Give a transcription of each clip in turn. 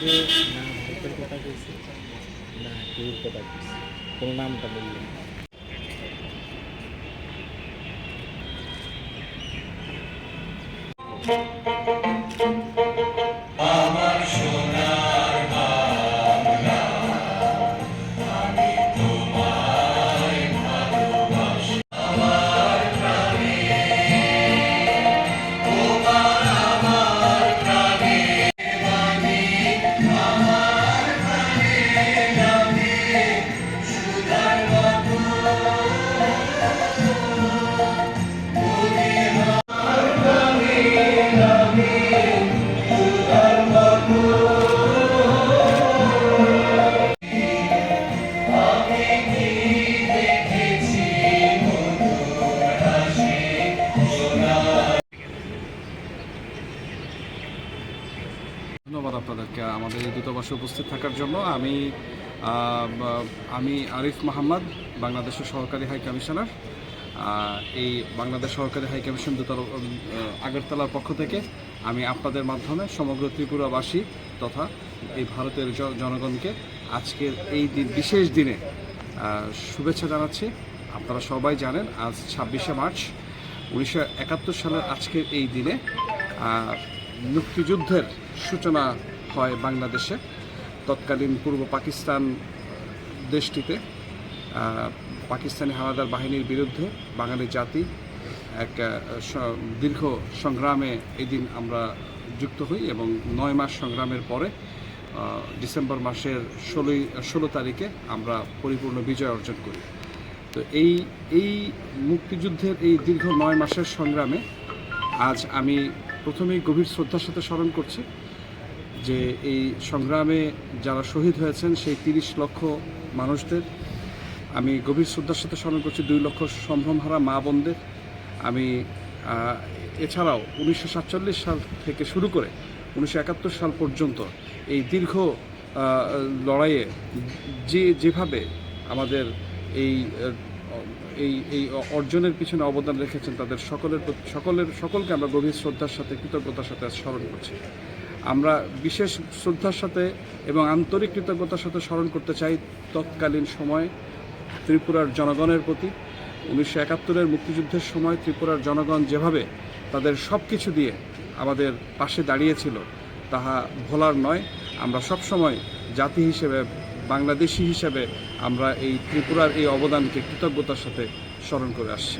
যে না ভারতের কথা কইছে না কেউর কথা নামটা বললেন না। ধন্যবাদ আপনাদেরকে আমাদের এই দূতাবাসে উপস্থিত থাকার জন্য। আমি আমি আরিফ মাহমদ বাংলাদেশের সহকারী হাই কমিশনার। এই বাংলাদেশ সহকারী হাই কমিশন দূতার আগরতলার পক্ষ থেকে আমি আপনাদের মাধ্যমে সমগ্র ত্রিপুরাবাসী তথা এই ভারতের জনগণকে আজকের এই বিশেষ দিনে শুভেচ্ছা জানাচ্ছি। আপনারা সবাই জানেন, আজ ছাব্বিশে মার্চ, উনিশশো একাত্তর সালের আজকের এই দিনে মুক্তিযুদ্ধের সূচনা হয় বাংলাদেশে। তৎকালীন পূর্ব পাকিস্তান দেশটিতে পাকিস্তানি হানাদার বাহিনীর বিরুদ্ধে বাঙালি জাতি এক দীর্ঘ সংগ্রামে এদিন আমরা যুক্ত হই এবং নয় মাস সংগ্রামের পরে ডিসেম্বর মাসের ষোলোই, ষোলো তারিখে আমরা পরিপূর্ণ বিজয় অর্জন করি। তো এই এই মুক্তিযুদ্ধের এই দীর্ঘ নয় মাসের সংগ্রামে আজ আমি প্রথমেই গভীর শ্রদ্ধার সাথে স্মরণ করছি যে এই সংগ্রামে যারা শহীদ হয়েছেন সেই তিরিশ লক্ষ মানুষদের, আমি গভীর শ্রদ্ধার সাথে স্মরণ করছি দুই লক্ষ সম্ভ্রমহারা মা বোনদের। আমি এছাড়াও উনিশশো সাতচল্লিশ সাল থেকে শুরু করে উনিশশো একাত্তর সাল পর্যন্ত এই দীর্ঘ লড়াইয়ে যে, যেভাবে আমাদের এই এই এই অর্জনের পিছনে অবদান রেখেছেন তাদের সকলের প্রতি- সকলের, সকলকে আমরা গভীর শ্রদ্ধার সাথে, কৃতজ্ঞতার সাথে স্মরণ করছি। আমরা বিশেষ শ্রদ্ধার সাথে এবং আন্তরিক কৃতজ্ঞতার সাথে স্মরণ করতে চাই তৎকালীন সময় ত্রিপুরার জনগণের প্রতি। উনিশশো একাত্তরের মুক্তিযুদ্ধের সময় ত্রিপুরার জনগণ যেভাবে তাদের সব কিছু দিয়ে আমাদের পাশে দাঁড়িয়েছিল, তাহা ভোলার নয়। আমরা সব সময় জাতি হিসেবে বাংলাদেশি হিসাবে আমরা এই ত্রিপুরার এই অবদানকে কৃতজ্ঞতার সাথে স্মরণ করে আসছি।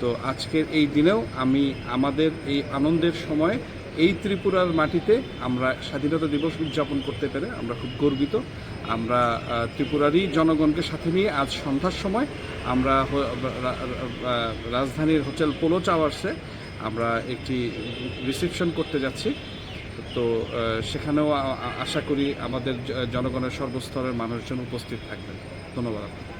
তো আজকের এই দিনেও আমি আমাদের এই আনন্দের সময় এই ত্রিপুরার মাটিতে আমরা স্বাধীনতা দিবস উদযাপন করতে পেরে আমরা খুব গর্বিত। আমরা ত্রিপুরারই জনগণকে সাথে নিয়ে আজ সন্ধ্যার সময় আমরা রাজধানীর হোটেল পোলো টাওয়ার্সে আমরা একটি রিসেপশন করতে যাচ্ছি। তো সেখানেও আশা করি আমাদের জনগণের সর্বস্তরের মানুষজন উপস্থিত থাকবেন। ধন্যবাদ আপনাকে।